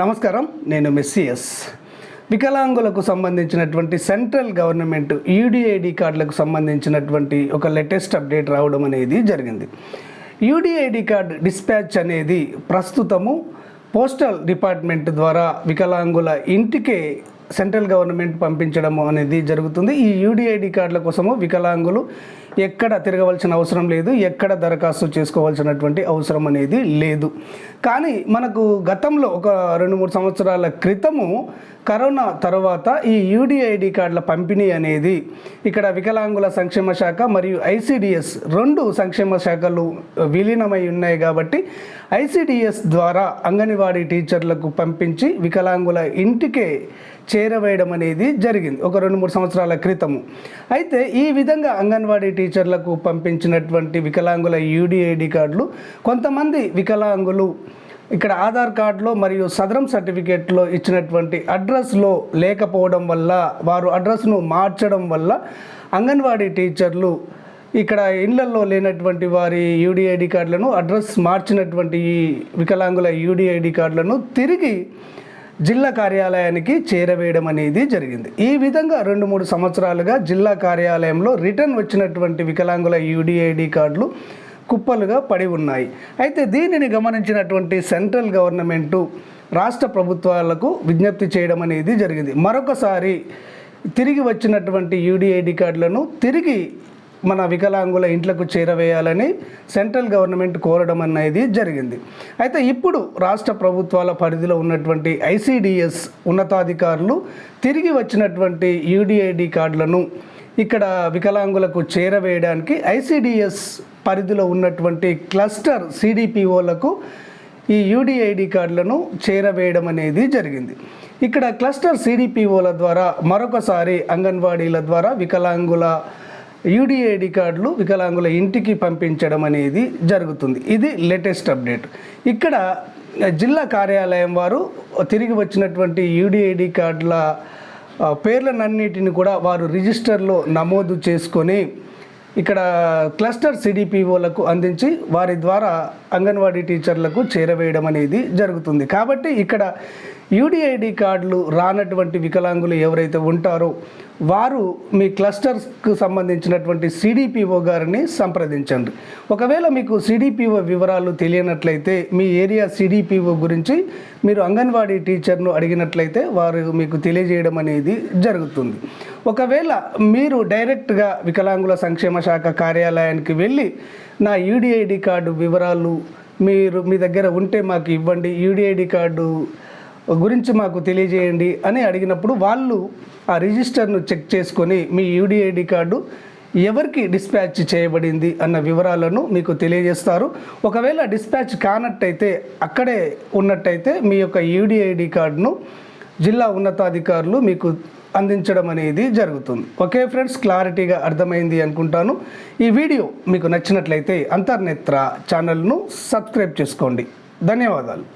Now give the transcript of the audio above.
నమస్కారం నేను మెస్సిఎస్ వికలాంగులకు సంబంధించినటువంటి సెంట్రల్ గవర్నమెంట్ యూడిఐడి కార్డులకు సంబంధించినటువంటి ఒక లేటెస్ట్ అప్డేట్ రావడం అనేది జరిగింది. యూడిఐడి కార్డ్ డిస్పాచ్ అనేది ప్రస్తుతము పోస్టల్ డిపార్ట్మెంట్ ద్వారా వికలాంగుల ఇంటికే సెంట్రల్ గవర్నమెంట్ పంపించడం అనేది జరుగుతుంది. ఈ యూడిఐడి కార్డుల కోసము వికలాంగులు ఎక్కడ తిరగవలసిన అవసరం లేదు ఎక్కడ దరఖాస్తు చేసుకోవాల్సినటువంటి అవసరం అనేది లేదు. కానీ మనకు గతంలో ఒక రెండు మూడు సంవత్సరాల క్రితము కరోనా తర్వాత ఈ యూడిఐడి కార్డుల పంపిణీ అనేది ఇక్కడ వికలాంగుల సంక్షేమ శాఖ మరియు ఐసిడిఎస్ రెండు సంక్షేమ శాఖలు విలీనమై ఉన్నాయి కాబట్టి ఐసిడిఎస్ ద్వారా అంగన్వాడీ టీచర్లకు పంపించి వికలాంగుల ఇంటికే చేరవేయడం అనేది జరిగింది ఒక రెండు మూడు సంవత్సరాల క్రితము. అయితే ఈ విధంగా అంగన్వాడీ టీచర్లకు పంపించినటువంటి వికలాంగుల యూడిఐడి కార్డులు కొంతమంది వికలాంగులు ఇక్కడ ఆధార్ కార్డులో మరియు సదరం సర్టిఫికేట్లో ఇచ్చినటువంటి అడ్రస్లో లేకపోవడం వల్ల వారు అడ్రస్ను మార్చడం వల్ల అంగన్వాడీ టీచర్లు ఇక్కడ ఇళ్ళలో లేనటువంటి వారి యూడిఐడి కార్డులను అడ్రస్ మార్చినటువంటి ఈ వికలాంగుల యూడిఐడి కార్డులను తిరిగి జిల్లా కార్యాలయానికి చేరవేయడం అనేది జరిగింది. ఈ విధంగా రెండు మూడు సంవత్సరాలుగా జిల్లా కార్యాలయంలో రిటర్న్ వచ్చినటువంటి వికలాంగుల యూడిఐడి కార్డులు కుప్పలుగా పడి ఉన్నాయి. అయితే దీనిని గమనించినటువంటి సెంట్రల్ గవర్నమెంటు రాష్ట్ర ప్రభుత్వాలకు విజ్ఞప్తి చేయడం అనేది జరిగింది. మరొకసారి తిరిగి వచ్చినటువంటి యూడిఐడి కార్డులను తిరిగి మన వికలాంగుల ఇంట్లకు చేరవేయాలని సెంట్రల్ గవర్నమెంట్ కోరడం అనేది జరిగింది. అయితే ఇప్పుడు రాష్ట్ర ప్రభుత్వాల పరిధిలో ఉన్నటువంటి ఐసిడిఎస్ ఉన్నతాధికారులు తిరిగి వచ్చినటువంటి యూడిఐడి కార్డులను ఇక్కడ వికలాంగులకు చేరవేయడానికి ఐసిడిఎస్ పరిధిలో ఉన్నటువంటి క్లస్టర్ సిడిపిఓలకు ఈ యూడిఐడి కార్డులను చేరవేయడం అనేది జరిగింది. ఇక్కడ క్లస్టర్ సిడిపిఓల ద్వారా మరొకసారి అంగన్వాడీల ద్వారా వికలాంగుల యూడిఐడి కార్డులు వికలాంగుల ఇంటికి పంపించడం అనేది జరుగుతుంది. ఇది లేటెస్ట్ అప్డేట్. ఇక్కడ జిల్లా కార్యాలయం వారు తిరిగి వచ్చినటువంటి యూడిఐడి కార్డుల పేర్లనన్నిటిని కూడా వారు రిజిస్టర్లో నమోదు చేసుకొని ఇక్కడ క్లస్టర్ సిడిపిఓలకు అందించి వారి ద్వారా అంగన్వాడీ టీచర్లకు చేరవేయడం అనేది జరుగుతుంది. కాబట్టి ఇక్కడ యూడిఐడి కార్డులు రానటువంటి వికలాంగులు ఎవరైతే ఉంటారో వారు మీ క్లస్టర్స్కు సంబంధించినటువంటి సిడిపిఓ గారిని సంప్రదించండి. ఒకవేళ మీకు సిడిపిఓ వివరాలు తెలియనట్లయితే మీ ఏరియా సిడిపిఓ గురించి మీరు అంగన్వాడీ టీచర్ను అడిగినట్లయితే వారు మీకు తెలియజేయడం అనేది జరుగుతుంది. ఒకవేళ మీరు డైరెక్ట్గా వికలాంగుల సంక్షేమ శాఖ కార్యాలయానికి వెళ్ళి నా యూడిఐడి కార్డు వివరాలు మీరు మీ దగ్గర ఉంటే మాకు ఇవ్వండి యూడిఐడి కార్డు గురించి మాకు తెలియజేయండి అని అడిగినప్పుడు వాళ్ళు ఆ రిజిస్టర్ను చెక్ చేసుకొని మీ యూడిఐడి కార్డు ఎవరికి డిస్పాచ్ చేయబడింది అన్న వివరాలను మీకు తెలియజేస్తారు. ఒకవేళ డిస్పాచ్ కానట్టయితే అక్కడే ఉన్నట్టయితే మీ యొక్క యూడిఐడి కార్డును జిల్లా ఉన్నతాధికారులు మీకు అందించడం అనేది జరుగుతుంది. ఓకే ఫ్రెండ్స్ క్లారిటీగా అర్థమైంది అనుకుంటాను. ఈ వీడియో మీకు నచ్చినట్లయితే అంతర్నేత్ర ఛానల్ను సబ్స్క్రైబ్ చేసుకోండి. ధన్యవాదాలు.